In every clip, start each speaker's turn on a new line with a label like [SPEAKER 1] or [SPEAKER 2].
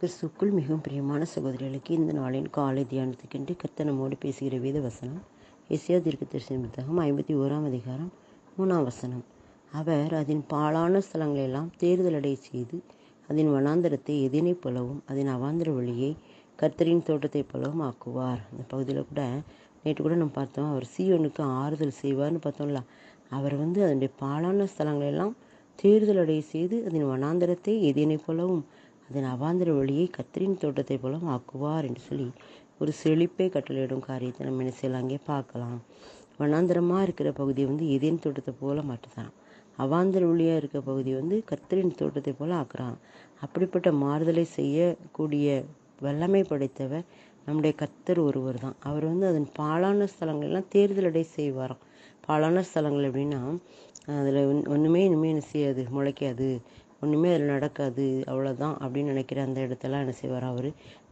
[SPEAKER 1] கிறிஸ்துக்குள் மிகவும் பிரியமான சகோதரிகளுக்கு இந்த நாளின் காலை தியானத்துக்கென்று கர்த்தனமோடு நம்மோடு பேசுகிற வேத வசனம். எசியா தீர்க்க தரிசன புத்தகம் ஐம்பத்தி ஓராம் அதிகாரம் மூணாம் வசனம். அவர் அதன் பாழான ஸ்தலங்களெல்லாம் தேர்தலடை செய்து அதன் வனாந்தரத்தை எதினை போலவும் அதன் அவாந்தர வழியை கர்த்தரின் தோட்டத்தை போலவும் ஆக்குவார். அந்த பகுதியில் கூட நேற்று கூட நம்ம பார்த்தோம் அவர் சீவனுக்கு ஆறுதல் செய்வார்னு பார்த்தோம்ல அவர் வந்து அதனுடைய பாழான ஸ்தலங்களெல்லாம் தேர்தல் அடைய செய்து அதன் வனாந்தரத்தை எதினைப் போலவும் அதன் அவாந்திர வழியை கத்திரின் தோட்டத்தை போல ஆக்குவார் என்று சொல்லி ஒரு செழிப்பை கட்டளையிடும் காரியத்தை நம்ம என்ன செய்யலாம்? அங்கே பார்க்கலாம். வனாந்திரமாக இருக்கிற பகுதி வந்து எதின் தோட்டத்தை போல மட்டும்தான் அவாந்தர வழியாக இருக்க பகுதி வந்து கத்திரின் தோட்டத்தை போல ஆக்குறான். அப்படிப்பட்ட மாறுதலை செய்யக்கூடிய வல்லமை படைத்தவர் நம்முடைய கத்தர் ஒருவர் தான் அவர் வந்து அதன் பாழான ஸ்தலங்கள்லாம் தேர்தலடை செய்வாராம். பாழான ஸ்தலங்கள் அப்படின்னா அதில் ஒன்றுமே இனிமேல் என்ன செய்யாது? முளைக்காது. ஒன்றுமே அதில் நடக்காது அவ்வளோதான் அப்படின்னு நினைக்கிற அந்த இடத்தெல்லாம் என்ன செய்வார் அவர்?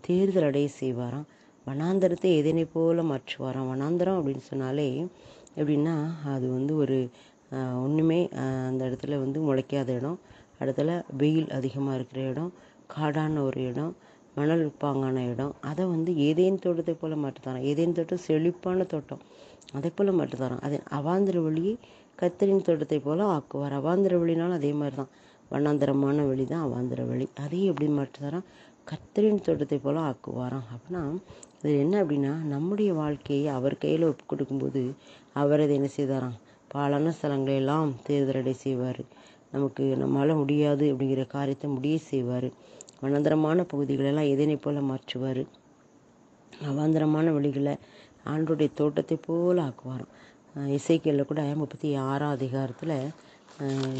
[SPEAKER 1] தேர்தல் அடைய செய்வாராம். வனாந்தரத்தை எதனை போல மாற்றுவாராம். வனாந்தரம் அப்படின்னு சொன்னாலே எப்படின்னா அது வந்து ஒரு ஒன்றுமே அந்த இடத்துல வந்து முளைக்காத இடம். இடத்துல வெயில் அதிகமாக இருக்கிற இடம் காடான ஒரு இடம் மணல் பாங்கான இடம். அதை வந்து ஏதேன் தோட்டத்தை போல் மாற்றுத்தாராம் ஏதேன் தோட்டம் செழிப்பான தோட்டம். அதை போல் மாற்றுத்தாராம் அது அவாந்திர வழியை கத்தரின் தோட்டத்தை போல் ஆக்குவார். அவாந்திர வழினாலும் அதே மாதிரி தான் வண்ணாந்தரமான வழி தான் அவாந்திர வழி அதையும் எப்படி மாட்டுத்தாரான் கத்தரின் தோட்டத்தை போல ஆக்குவாராம். அப்படின்னா இது என்ன அப்படின்னா நம்முடைய வாழ்க்கையை அவர் கையில் ஒப்பு கொடுக்கும்போது அவர் அதை என்ன செய்தாராம்? பாலான ஸ்தலங்களை எல்லாம் தேர்தலடை செய்வார். நமக்கு நம்மளால் முடியாது அப்படிங்கிற காரியத்தை முடிய செய்வார். வனந்தரமான பகுதிகளெல்லாம் எதனை போல மாற்றுவார்? அவாந்தரமான வழிகளை ஆண்டோடைய தோட்டத்தை போல் ஆக்குவாராம். இசைக்கியில் கூட முப்பத்தி ஆறாம் அதிகாரத்தில்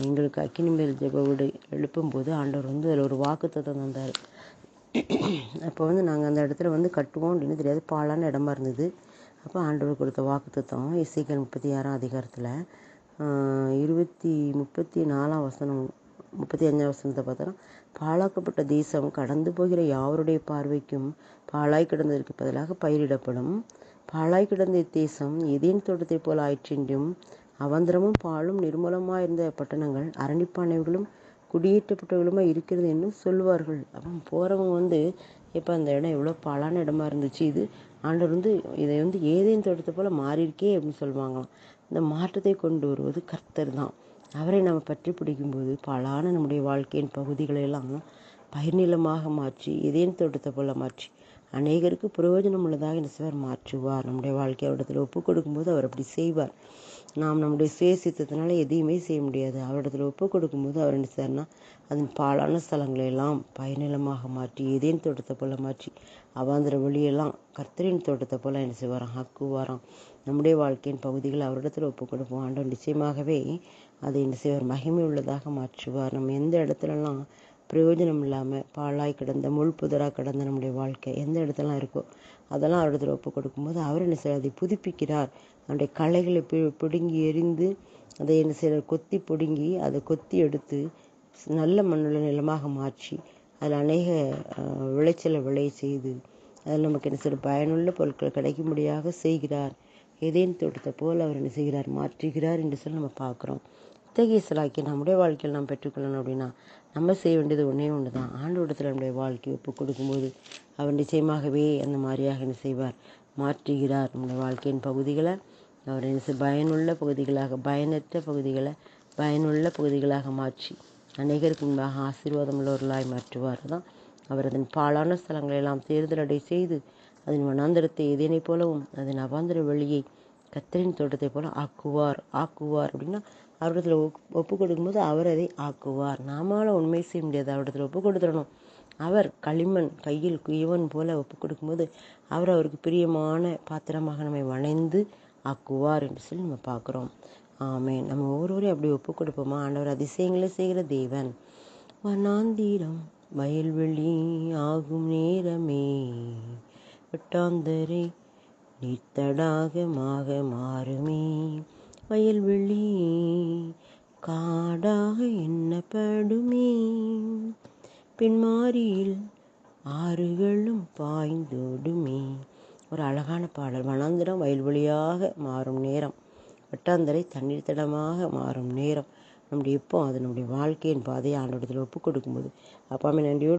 [SPEAKER 1] எங்களுக்கு அக்கினி மேல் ஜெப வீடு எழுப்பும்போது ஆண்டவர் வந்து அதில் ஒரு வாக்குத்தத்தம் தந்தார். அப்போ வந்து நாங்கள் அந்த இடத்துல வந்து கட்டுவோம் அப்படின்னு தெரியாது. பாலான இடமா இருந்தது. அப்போ ஆண்டவர் கொடுத்த வாக்குத்தத்தம் இசைகள் முப்பத்தி ஆறாம் அதிகாரத்தில் இருபத்தி முப்பத்தி நாலாம் வசனம் முப்பத்தி அஞ்சாம் வசனத்தை பார்த்தோன்னா பாழாக்கப்பட்ட தேசம் கடந்து போகிற யாவருடைய பார்வைக்கும் பாழாய் கிடந்ததற்கு பதிலாக பயிரிடப்படும். பாழாய் கிடந்த தேசம் எதேன் தோட்டத்தை போல் ஆயிற்றென்றும் அவந்திரமும் பாலும் நிர்மலமாக இருந்த பட்டணங்கள் அரணிப்பானைகளும் குடியேற்றப்பட்டவர்களுமாக இருக்கிறது என்று சொல்வார்கள் அப்போ போகிறவங்க வந்து இப்போ அந்த இடம் எவ்வளோ பாழான இடமா இருந்துச்சு இது? ஆண்டவர் வந்து இதை வந்து ஏதேன் தோட்டத்தை போல் மாறியிருக்கே அப்படின்னு சொல்லுவாங்களாம். இந்த மாற்றத்தை கொண்டு வருவது கர்த்தர் தான். அவரை நம்ம பற்றி பிடிக்கும்போது பாழான நம்முடைய வாழ்க்கையின் பகுதிகளையெல்லாம் பயிர்நிலமாக மாற்றி இதயம் தோட்டத்தை போல மாற்றி அநேகருக்கு பிரயோஜனம் உள்ளதாக என்ன செய்வார் மாற்றுவார். நம்முடைய வாழ்க்கையோடத்தில் அவரிடத்தில் கொடுக்கும்போது அவர் அப்படி செய்வார். நாம் நம்முடைய சுயசித்தத்தினால எதையுமே செய்ய முடியாது. அவரிடத்தில் ஒப்பு கொடுக்கும்போது அவர் என்ன செய்வார்னா அதன் பாழான ஸ்தலங்களை எல்லாம் பயனிலமாக மாற்றி ஏதேன் தோட்டத்தை போல மாற்றி அவாந்திர வழியெல்லாம் கர்த்தரின் தோட்டத்தை போல என்ன செய்வாராம்? ஆக்குவாராம். நம்முடைய வாழ்க்கையின் பகுதிகளை அவரிடத்தில் ஒப்பு கொடுப்போம். ஆண்டவர் நிச்சயமாகவே அதை என்ன செய்வார்? மகிமை உள்ளதாக மாற்றுவார். நம்ம எந்த இடத்துலலாம் பிரயோஜனம் இல்லாமல் பாழாய் கிடந்த முள் புதராக கிடந்த நம்முடைய வாழ்க்கை எந்த இடத்துலலாம் இருக்கோ அதெல்லாம் அவரிடத்தில் ஒப்பு கொடுக்கும்போது அவர் என்ன செய்ய அதை புதுப்பிக்கிறார். அவருடைய களைகளை பி பிடுங்கி எரிந்து அதை என்ன செய்கிறார் கொத்தி பிடுங்கி அதை கொத்தி எடுத்து நல்ல மண்ணுள்ள நிலமாக மாற்றி அதில் அநேக விளைச்சலை விளைய செய்து அதில் நமக்கு என்ன செய்ய பயனுள்ள பொருட்கள் கிடைக்கும்படியாக செய்கிறார். எதேன் தோட்டத்தை போல் அவர் என்ன செய்கிறார்? மாற்றுகிறார் என்று சொல்லி நம்ம பார்க்குறோம். இத்தகைய சிலாக்கி நம்முடைய வாழ்க்கையில் நாம் பெற்றுக்கொள்ளணும் அப்படின்னா நம்ம செய்ய வேண்டியது ஒன்றே ஒன்று தான் ஆண்டோடத்தில் நம்முடைய வாழ்க்கையை ஒப்பு கொடுக்கும்போது அவர் நிச்சயமாகவே அந்த மாதிரியாக என்ன செய்வார்? மாற்றுகிறார் நம்முடைய வாழ்க்கையின் பகுதிகளை. அவர் என்ன பயனுள்ள பகுதிகளாக பயனற்ற பகுதிகளை பயனுள்ள பகுதிகளாக மாற்றி அநேகருக்கு முன்பாக ஆசீர்வாதம் உள்ளவர்களாய் மாற்றுவார். தான் அவர் அதன் பாழான ஸ்தலங்களை எல்லாம் தேர்தலடை செய்து அதன் வனாந்திரத்தை எதனை போலவும் அதன் அவாந்திர வழியை கத்தரின் தோட்டத்தை போல ஆக்குவார். ஆக்குவார் அப்படின்னா அவரிடத்துல ஒப்பு கொடுக்கும்போது அவர் அதை ஆக்குவார். நாமால உண்மை செய்ய முடியாது. அவரிடத்தில் ஒப்பு கொடுத்துடணும். அவர் களிமண் கையில் குயவன் போல ஒப்பு கொடுக்கும்போது அவர் அவருக்கு பிரியமான பாத்திரமாக நம்மை வணைந்து ஆக்குவார் என்று சொல்லி நம்ம பார்க்குறோம். ஆமே நம்ம ஒவ்வொருவரையும் அப்படி ஒப்பு கொடுப்போமா? ஆண்டவர் அதிசயங்களை செய்கிற தேவன். வனாந்தீரம் வயல்வெளி ஆகும் நேரமே. வெட்டாந்தரை நீர்த்தடாகமாக மாறுமே. வயல்வெளி காடாக எண்ணப்படுமே. பின்மாரியில் ஆறுகளும் பாய்ந்தோடுமே. ஒரு அழகான பாடல். வனாந்திரம் வயல்வெளியாக மாறும் நேரம். வட்டாந்தரை தண்ணீர் தடமாக மாறும் நேரம். நம்முடைய எப்போ அது நம்முடைய வாழ்க்கையின் பாதையை ஆண்டோடத்தில் ஒப்பு கொடுக்கும்போது அப்பாமே நன்றியோடு